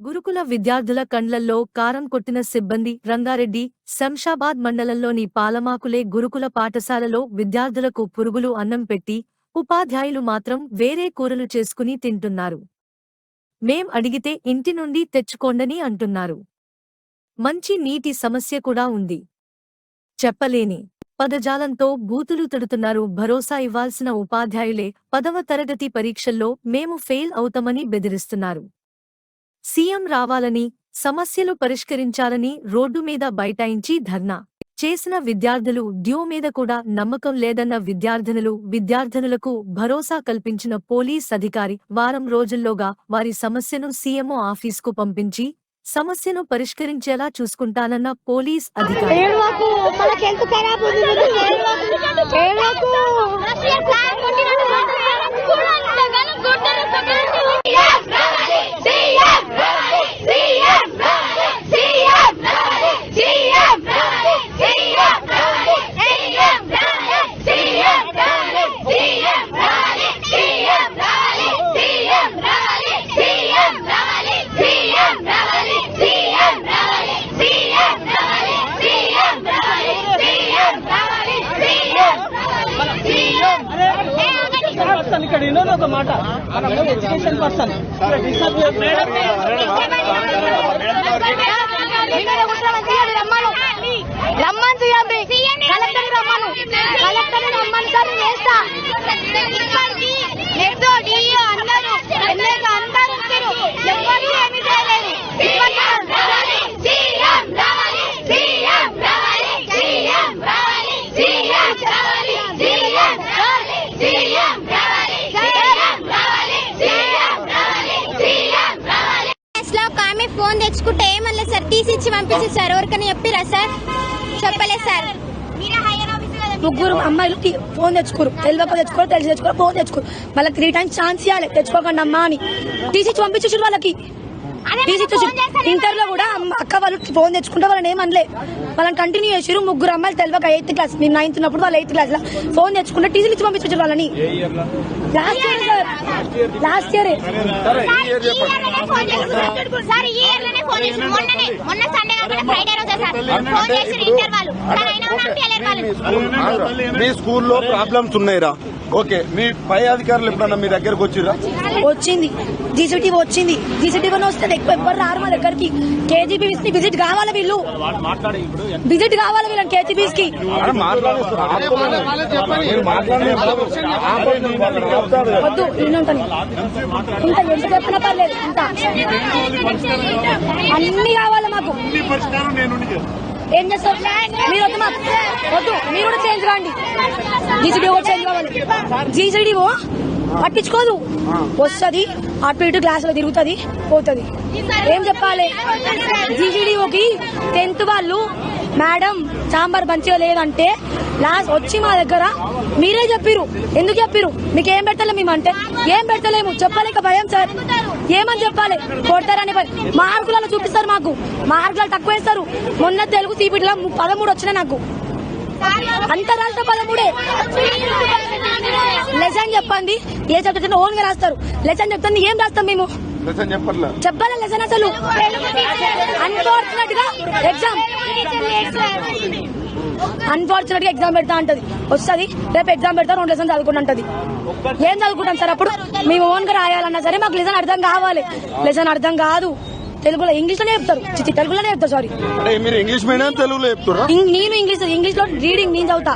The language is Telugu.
గురుకుల విద్యార్థుల కండ్లల్లో కారం కొట్టిన సిబ్బంది రంగారెడ్డి శంషాబాద్ మండలంలోని పాలమాకులే గురుకుల పాఠశాలలో విద్యార్థులకు పురుగులు అన్నం పెట్టి ఉపాధ్యాయులు మాత్రం వేరే కూరలు చేసుకుని తింటున్నారు. మేం అడిగితే ఇంటి నుండి తెచ్చుకోండని అంటున్నారు. మంచి నీటి సమస్య కూడా ఉంది. చెప్పలేని పదజాలంతో బూతులు తిడుతున్నారు భరోసా ఇవ్వాల్సిన ఉపాధ్యాయులే పదవ తరగతి పరీక్షల్లో మేము ఫెయిల్ అవుతామని బెదిరిస్తున్నారు. సీఎం రావాలని సమస్యలు పరిష్కరించాలని రోడ్డు మీద బైఠాయించి ధర్నా. చేసిన విద్యార్థులు డ్యూ మీద కూడా నమ్మకం లేదన్న విద్యార్థినులు విద్యార్థినులకు భరోసా కల్పించిన పోలీస్ అధికారి వారం రోజుల్లోగా వారి సమస్యను సీఎంఓ ఆఫీస్కు పంపించి సమస్యను పరిష్కరించేలా చూసుకుంటానన్న పోలీస్ అధికారి. ఇక్కడ వినోద్ ఒక మాట ఎడ్యుకేషన్ పర్సన్ రమ్మని సీఎం కలెక్టర్ రమ్మను ఫోన్ తెచ్చుకుంటే ఏమన్నా సార్. తీసి ఇచ్చి పంపించి సార్ ఎవరికైనా చెప్పిరా సార్? చెప్పలేదు సార్. ముగ్గురు అమ్మాయిలు ఫోన్ తెచ్చుకోరు. తెలియక తెచ్చుకోరు తెలిసి తెచ్చుకోరు ఫోన్ తెచ్చుకోరు. మళ్ళీ త్రీ టైమ్స్ ఛాన్స్ ఇవ్వాలి. తెచ్చుకోకండి అమ్మా అని. తీసి పంపించు వాళ్ళకి. ఇంటర్లో కూడా అక్క వాళ్ళు ఫోన్ తెచ్చుకుంటే వాళ్ళని ఏమనలే. వాళ్ళని కంటిన్యూ చేసారు ముగ్గురు అమ్మాయిలు తెలియక ఎయిత్ క్లాస్ నేను నైన్త్ ఉన్నప్పుడు వాళ్ళు ఎయిత్ క్లాస్లో. ఫోన్ తెచ్చుకుంటే టీజీ ఇచ్చి పంపించారు వాళ్ళని. Last year sir last year మీ స్కూల్లో ప్రాబ్లమ్స్ ఉన్నాయిరా. ఓకే మీ పై అధికారులు ఎప్పుడన్నా మీ దగ్గరకు వచ్చిరా వచ్చింది. జీసీటీవీ వచ్చింది. జీసీటీవీ వస్తే ఎక్కువ ఎవ్వరు రారు మా దగ్గరికి. కేజీబీస్కి విజిట్ కావాలి వీళ్ళు. విజిట్ కావాలి వీళ్ళని కేజీబీస్కి. వద్దు నేనుంటాను ఇంత ఎంత చెప్పినా పర్లేదు ఇంత. అన్ని కావాలి మాకు. ఏం చేస్తారు మీరు వద్దు మాకు వద్దు. మీరు కూడా చేంజ్ కాండి కూడా చేంజ్ కావాలి. జీసీడీఓ పట్టించుకోదు. వస్తుంది అటు ఇటు క్లాసులో తిరుగుతుంది పోతుంది. ఏం చెప్పాలి? జీసీడీఓకి టెన్త్ వాళ్ళు మేడం సాంబార్ మంచిగా లేదంటే లాస్ట్ వచ్చి మా దగ్గర మీరే చెప్పిరు ఎందుకు చెప్పిరు మీకు ఏం పెట్టలేము మేము అంటే? ఏం పెట్టలేము? చెప్పలేక భయం సార్. ఏమని చెప్పాలి? కొడతారని మార్కులలో చూపిస్తారు మాకు. మార్కులు తక్కువ వేస్తారు. మొన్న తెలుగు తీపిడిలో పదమూడు వచ్చినాయి నాకు. అంతరాష్ట్ర పదమూడే. లెసన్ చెప్పండి. ఏ చెప్తే ఓన్గా రాస్తారు. లెసన్ చెప్తుంది ఏం రాస్తాం మేము? లెసన్ చెప్పట్లే? చెప్పాలి లెసన్ అసలు? అన్ఫార్చునేట్గా ఎగ్జామ్ అన్ఫార్చునేట్గా ఎగ్జామ్ పెడతా ఉంటది వస్తుంది. రేపు ఎగ్జామ్ పెడతా రెండు లెసన్ చదువుకుంటా ఉంటది ఏం చదువుకుంటాం సార్ అప్పుడు? మేము ఓన్గా రాయాలన్నా సరే మాకు లెసన్ అర్థం కావాలి. లెసన్ అర్థం కాదు. తెలుగులో ఇంగ్లీష్లోనే చెప్తారు తెలుగులోనే చెప్తారు సారీ మీరు ఇంగ్లీష్ మీడియం తెలుగులో చెప్తురా నేను ఇంగ్లీష్ ఇంగ్లీష్లో రీడింగ్ నేను చదువుతా.